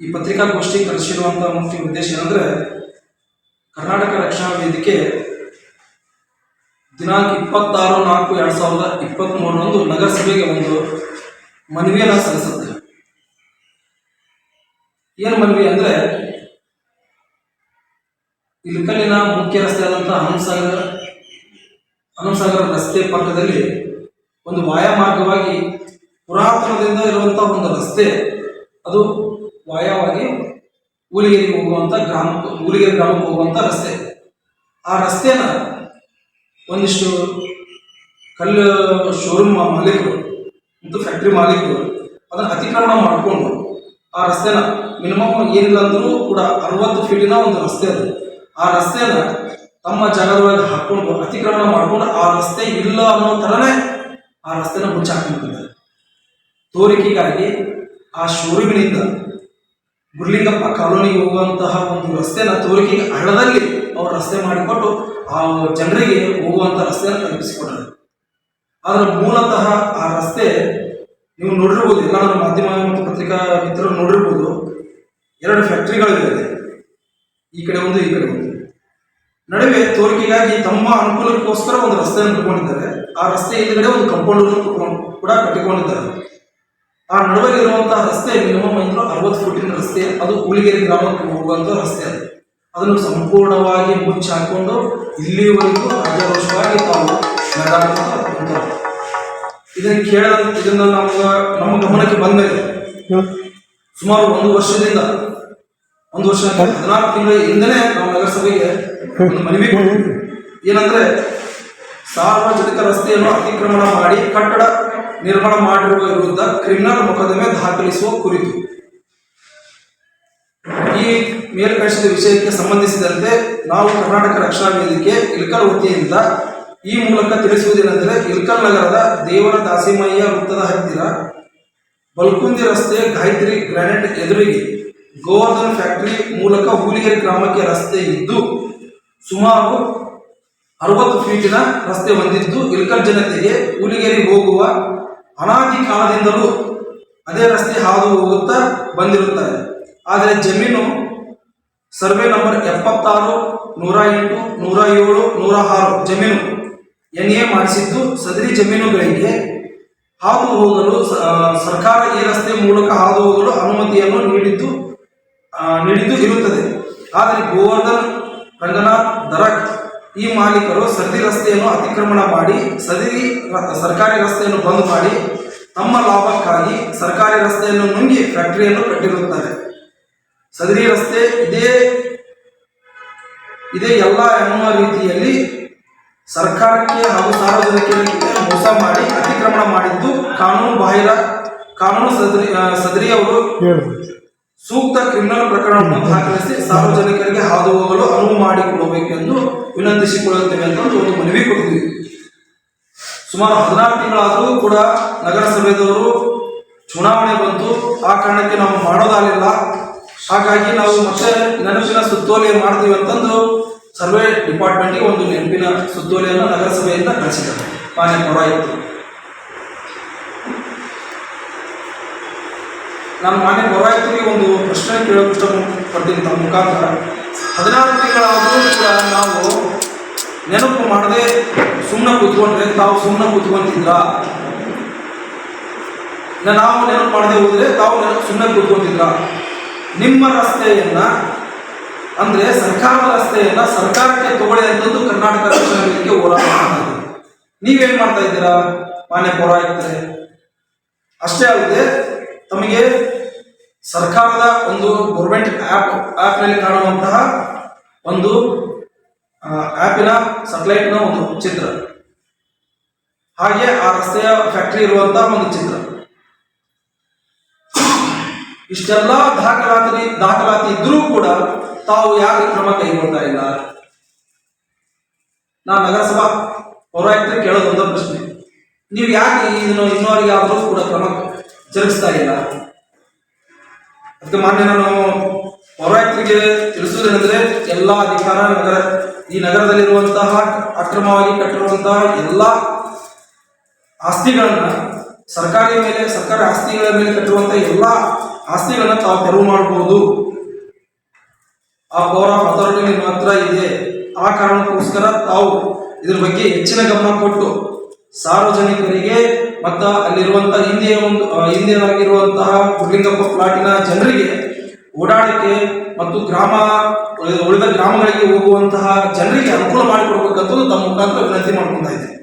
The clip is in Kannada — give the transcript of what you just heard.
ಈ ಪತ್ರಿಕಾಗೋಷ್ಠಿ ಕರೆಸಿರುವಂಥ ಮುಖ್ಯ ಉದ್ದೇಶ ಏನಂದ್ರೆ, ಕರ್ನಾಟಕ ರಕ್ಷಣಾ ವೇದಿಕೆ ದಿನಾಂಕ ಇಪ್ಪತ್ತಾರು ನಾಲ್ಕು ಎರಡು ಸಾವಿರದ ಇಪ್ಪತ್ತ್ಮೂರರಂದು ನಗರಸಭೆಗೆ ಒಂದು ಮನವಿಯನ್ನು ಸಲ್ಲಿಸುತ್ತೆ. ಏನು ಮನವಿ ಅಂದರೆ, ಇಲ್ಕಲ್ಲಿನ ಮುಖ್ಯ ರಸ್ತೆಯಾದಂಥ ಹನುಮಸಾಗರ ಹನುಮಸಾಗರ ರಸ್ತೆ ಪಕ್ಕದಲ್ಲಿ ಒಂದು ವಾಯಮಾರ್ಗವಾಗಿ ಪುರಾತನದಿಂದ ಇರುವಂಥ ಒಂದು ರಸ್ತೆ, ಅದು ವಾಯವಾಗಿ ಊಲಿಗೆರಿಗೆ ಹೋಗುವಂಥ ಗ್ರಾಮ ಊಲಿಗೆ ಗ್ರಾಮಕ್ಕೆ ಹೋಗುವಂಥ ರಸ್ತೆ. ಆ ರಸ್ತೆನ ಒಂದಿಷ್ಟು ಕಲ್ಲು ಶೋರೂಮ್ ಮಾಲೀಕರು ಮತ್ತು ಫ್ಯಾಕ್ಟ್ರಿ ಮಾಲೀಕರು ಅದನ್ನು ಅತಿಕ್ರಮಣ ಮಾಡಿಕೊಂಡು ಆ ರಸ್ತೆನ ಮಿನಿಮಮ್ ಏನಿಲ್ಲ ಅಂದರೂ ಕೂಡ ಅರವತ್ತು ಫೀಟಿನ ಒಂದು ರಸ್ತೆ ಅದು. ಆ ರಸ್ತೆನ ತಮ್ಮ ಜಾಗದೊಳಗೆ ಹಾಕೊಂಡು ಅತಿಕ್ರಮಣ ಮಾಡಿಕೊಂಡು ಆ ರಸ್ತೆ ಇಲ್ಲ ಅನ್ನೋ ಥರನೇ ಆ ರಸ್ತೆನ ಮುಚ್ಚಾಕೊಂಡಿದ್ದಾರೆ ತೋರಿಕೆಗಾಗಿ ಆ ಶೋರೂಮಿನಿಂದ ಗುರ್ಲಿಂಗಪ್ಪ ಕಾಲೋನಿಗೆ ಹೋಗುವಂತಹ ಒಂದು ರಸ್ತೆನ ತೋರಿಕೆಗೆ ಹಳ್ಳದಲ್ಲಿ ಅವರು ರಸ್ತೆ ಮಾಡಿಕೊಟ್ಟು ಆ ಜನರಿಗೆ ಹೋಗುವಂಥ ರಸ್ತೆಯನ್ನು ಕಲ್ಪಿಸಿಕೊಟ್ಟರು. ಆದರೆ ಮೂಲತಃ ಆ ರಸ್ತೆ ನೀವು ನೋಡಿರ್ಬೋದು ಎಲ್ಲ ಮಾಧ್ಯಮ ಮತ್ತು ಪತ್ರಿಕಾ ಮಿತ್ರರು ನೋಡಿರ್ಬೋದು, ಎರಡು ಫ್ಯಾಕ್ಟ್ರಿಗಳಿದೆ ಈ ಕಡೆ ಒಂದು, ಈ ಕಡೆ ಒಂದು. ನಡುವೆ ತೋರಿಕೆಗಾಗಿ ತಮ್ಮ ಅನುಕೂಲಕ್ಕೋಸ್ಕರ ಒಂದು ರಸ್ತೆಯನ್ನು ಇಟ್ಕೊಂಡಿದ್ದಾರೆ ಆ ರಸ್ತೆ ಹಿಂದ್ಗಡೆ ಒಂದು ಕಂಪೌಂಡ್ ಕೂಡ ಕಟ್ಟಿಕೊಂಡಿದ್ದಾರೆ. ಆ ನಡುವೆ ಇರುವಂತಹ ರಸ್ತೆ ಮಿನಿಮಮ್ ಅಂದ್ರೆ ಅರವತ್ತು ಫುಟಿನ ರಸ್ತೆ, ಅದು ಹುಲಿಗೆರೆ ಗ್ರಾಮಕ್ಕೆ ಹೋಗುವಂತ ರಸ್ತೆ ಅದು ಅದನ್ನು ಸಂಪೂರ್ಣವಾಗಿ ಮುಚ್ಚಿ ಹಾಕೊಂಡು ಇಲ್ಲಿವರೆಗೂ ರಾಜಾರೋಷವಾಗಿ ತಾವು. ಇದನ್ನು ಕೇಳ ಇದನ್ನ ನಮ್ಗ ನಮ್ಮ ಗಮನಕ್ಕೆ ಬಂದ್ಮೇಲೆ ಸುಮಾರು ಒಂದು ವರ್ಷದಿಂದ, ಒಂದು ವರ್ಷ ಹದಿನಾಲ್ಕು ತಿಂಗಳ ಹಿಂದೆನೆ ನಾವು ನಗರಸಭೆಗೆ ಮನವಿ ಏನಂದ್ರೆ ಸಾರ್ವಜನಿಕ ರಸ್ತೆಯನ್ನು ಅತಿಕ್ರಮಣ ಮಾಡಿ ಕಟ್ಟಡ ನಿರ್ಮಾಣ ಮಾಡಿರುವ ವಿರುದ್ಧ ಕ್ರಿಮಿನಲ್ ಮೊಕದ್ದಮೆ ದಾಖಲಿಸುವ ಕುರಿತು. ಈ ಮೇಲ್ಕಳಿಸಿದ ವಿಷಯಕ್ಕೆ ಸಂಬಂಧಿಸಿದಂತೆ ನಾವು ಕರ್ನಾಟಕ ರಕ್ಷಣಾ ವೇದಿಕೆ ಇಲ್ಕಲ್ ವತಿಯಿಂದ ಈ ಮೂಲಕ ತಿಳಿಸುವುದೇನೆಂದರೆ ಇಲ್ಕಲ್ ನಗರದ ದೇವರ ದಾಸಿಮಯ್ಯ ವೃತ್ತದ ಹತ್ತಿರ ಬಲ್ಕುಂದಿ ರಸ್ತೆ ಗಾಯತ್ರಿ ಗ್ರಾನೈಟ್ ಎದುರಿಗೆ ಗೋವರ್ಧನ್ ಫ್ಯಾಕ್ಟರಿ ಮೂಲಕ ಹೂಲಿಗೆರೆ ಗ್ರಾಮಕ್ಕೆ ರಸ್ತೆ ಇದ್ದು ಸುಮಾರು ಅರವತ್ತು ಫೀಟಿನ ರಸ್ತೆ ಹೊಂದಿದ್ದು ಇಲ್ಕಲ್ ಜನತೆಗೆ ಹೂಲಿಗೆರೆ ಹೋಗುವ ಅನಾದಿ ಕಾಲದಿಂದಲೂ ಅದೇ ರಸ್ತೆ ಹಾದು ಹೋಗುತ್ತಾ ಬಂದಿರುತ್ತಾರೆ. ಆದರೆ ಜಮೀನು ಸರ್ವೆ ನಂಬರ್ ಎಪ್ಪತ್ತಾರು, ನೂರ ಎಂಟು, ನೂರ ಏಳು, ನೂರ ಆರು ಜಮೀನು ಎನ್ ಎ ಮಾಡಿಸಿದ್ದು ಸದರಿ ಜಮೀನುಗಳಿಗೆ ಹಾದು ಹೋಗಲು ಸರ್ಕಾರ ಈ ರಸ್ತೆ ಮೂಲಕ ಹಾದು ಹೋಗಲು ಅನುಮತಿಯನ್ನು ನೀಡಿದ್ದು ನೀಡಿದ್ದು ಇರುತ್ತದೆ. ಆದರೆ ಗೋವರ್ಧನ್ ರಂಗನಾಥ್ ದರಕ್ ಈ ಮಾಲೀಕರು ಸದಿ ರಸ್ತೆಯನ್ನು ಅತಿಕ್ರಮಣ ಮಾಡಿ ಸದರಿ ರ- ಸರ್ಕಾರಿ ರಸ್ತೆಯನ್ನು ಬಂದ್ ಮಾಡಿ, ತಮ್ಮ ಲಾಭಕ್ಕಾಗಿ ಸರ್ಕಾರಿ ರಸ್ತೆಯನ್ನು ನುಂಗಿ ಫ್ಯಾಕ್ಟರಿಯನ್ನು ಕಟ್ಟಿರುತ್ತಾರೆ. ಸದರಿ ರಸ್ತೆ ಇದೇ ಇದೇ ಎಲ್ಲ ಎನ್ನುವ ರೀತಿಯಲ್ಲಿ ಸರ್ಕಾರಕ್ಕೆ ಹಾಗೂ ಸಾರ್ವಜನಿಕರಿಗೆ ಮೋಸ ಮಾಡಿ ಅತಿಕ್ರಮಣ ಮಾಡಿದ್ದು ಕಾನೂನು ಬಾಹಿರ, ಕಾನೂನು ಸದರಿ ಸದರಿ ಅವರು ಸೂಕ್ತ ಕ್ರಿಮಿನಲ್ ಪ್ರಕರಣವನ್ನು ದಾಖಲಿಸಿ ಸಾರ್ವಜನಿಕರಿಗೆ ಹಾದು ಹೋಗಲು ಅನುವು ಮಾಡಿಕೊಡಬೇಕೆಂದು ವಿನಂತಿಸಿಕೊಳ್ಳುತ್ತೇವೆ ಅಂತ ಒಂದು ಮನವಿ ಕೊಡ್ತೀವಿ ಸುಮಾರು ಹದಿನಾರು ತಿಂಗಳಾದರೂ ಕೂಡ ನಗರಸಭೆದವರು ಚುನಾವಣೆ ಬಂತು, ಆ ಕಾರಣಕ್ಕೆ ನಾವು ಮಾಡೋದಾಗಲಿಲ್ಲ ಹಾಗಾಗಿ ನಾವು ಮತ್ತೆ ನೆನಪಿನ ಸುತ್ತೋಲೆ ಮಾಡ್ತೀವಿ ಅಂತಂದು ಸರ್ವೆ ಡಿಪಾರ್ಟ್ಮೆಂಟ್ಗೆ ಒಂದು ನೆನಪಿನ ಸುತ್ತೋಲೆಯನ್ನು ನಗರಸಭೆಯಿಂದ ಕಳಿಸಿದ್ದಾರೆ. ಮಾನ್ಯ ಪೌರಾಯುಕ್ತರು. ನಾನು ಮಾನ್ಯ ಗೌರಾಯಿತರಿಗೆ ಒಂದು ಪ್ರಶ್ನೆ ಕೇಳೋಕೆ ಇಷ್ಟಪಡ್ತೀನಿ ತಮ್ಮ ಮುಖಾಂತರ. ಹದಿನಾರು ತಿಂಗಳಾದರೂ ಕೂಡ ನಾವು ನೆನಪು ಮಾಡದೆ ಸುಮ್ಮನೆ ಕೂತ್ಕೊಂಡ್ರೆ ತಾವು ಸುಮ್ಮನೆ ಕೂತ್ಕೊಂತಿದ್ರ? ನಾವು ನೆನಪು ಮಾಡದೆ ಹೋದ್ರೆ ತಾವು ನೆನಪು ಸುಮ್ಮನೆ ಕೂತ್ಕೊಂತಿದ್ರ? ನಿಮ್ಮ ರಸ್ತೆಯನ್ನ ಅಂದ್ರೆ ಸರ್ಕಾರದ ರಸ್ತೆಯನ್ನ ಸರ್ಕಾರಕ್ಕೆ ತಗೊಳ್ಳಿ ಅಂತಂದು ಕರ್ನಾಟಕ ರಾಜ್ಯಕ್ಕೆ ಹೋರಾಟ ಇದೆ ನೀವೇನ್ ಮಾಡ್ತಾ ಇದ್ದೀರಾ? ಮಾನ್ಯ ಪೌರಾಯುಕ್ತರೇ. ಅಷ್ಟೇ ಅಲ್ಲದೆ ತಮಗೆ ಸರ್ಕಾರದ ಒಂದು ಗೌರ್ಮೆಂಟ್ ಆ್ಯಪ್ ಆ್ಯಪ್ನಲ್ಲಿ ಕಾಣುವಂತಹ ಒಂದು ಆ್ಯಪಿನ ಸೆಟಲೈಟ್ನ ಒಂದು ಚಿತ್ರ. ಹಾಗೆ ಆ ರಸ್ತೆಯ ಫ್ಯಾಕ್ಟರಿ ಇರುವಂತಹ ಒಂದು ಚಿತ್ರ. ಇಷ್ಟೆಲ್ಲ ದಾಖಲಾತಿ ದಾಖಲಾತಿ ಇದ್ರೂ ಕೂಡ ತಾವು ಯಾರು ಕ್ರಮ ಕೈಗೊಳ್ತಾ ಇಲ್ಲ? ನಾ ನಗರಸಭಾ ಪೌರಾಯುಕ್ತ ಕೇಳೋದೊಂದು ಪ್ರಶ್ನೆ. ನೀವು ಯಾಕೆ ಇದನ್ನು ಇನ್ನೋರಿಗೆ ಆದರೂ ಕೂಡ ಕ್ರಮ ಜರುಗಿಸ್ತಾ ಇಲ್ಲ? ಅದಕ್ಕೆ ಮಾನ್ಯ ನಾನು ಪೌರಾಯುಕ್ತರಿಗೆ ತಿಳಿಸುವುದೇನೆಂದರೆ ಎಲ್ಲ ಅಧಿಕಾರ ನಗರ, ಈ ನಗರದಲ್ಲಿರುವಂತಹ ಅಕ್ರಮವಾಗಿ ಕಟ್ಟಿರುವಂತಹ ಎಲ್ಲ ಆಸ್ತಿಗಳನ್ನು, ಸರ್ಕಾರಿ ಮೇಲೆ, ಸರ್ಕಾರಿ ಆಸ್ತಿಗಳ ಮೇಲೆ ಕಟ್ಟಿರುವಂತಹ ಎಲ್ಲ ಆಸ್ತಿಗಳನ್ನ ತಾವು ತೆರವು ಮಾಡಬಹುದು. ಆ ಪೌರ ಅಥಾರಿಟಿ ನಿಮ್ಮ ಹತ್ರ ಇದೆ. ಆ ಕಾರಣಕ್ಕೋಸ್ಕರ ತಾವು ಇದ್ರ ಬಗ್ಗೆ ಹೆಚ್ಚಿನ ಗಮನ ಕೊಟ್ಟು ಸಾರ್ವಜನಿಕರಿಗೆ ಮತ್ತ ಅಲ್ಲಿರುವಂತಹ ಹಿಂದೆ ಒಂದು ಹಿಂದಿನಾಗಿರುವಂತಹ ಗುಡ್ಲಿಂಗಪ್ಪ ಪ್ಲಾಟಿನ ಜನರಿಗೆ ಓಡಾಡಕ್ಕೆ ಮತ್ತು ಗ್ರಾಮ, ಉಳಿದ- ಗ್ರಾಮಗಳಿಗೆ ಹೋಗುವಂತಹ ಜನರಿಗೆ ಅನುಕೂಲ ಮಾಡಿಕೊಡ್ಬೇಕಂತ ತಮ್ಮ ಮುಖಾಂತರ ವಿನಂತಿ ಮಾಡ್ಕೊತಾ ಇದ್ದೀನಿ.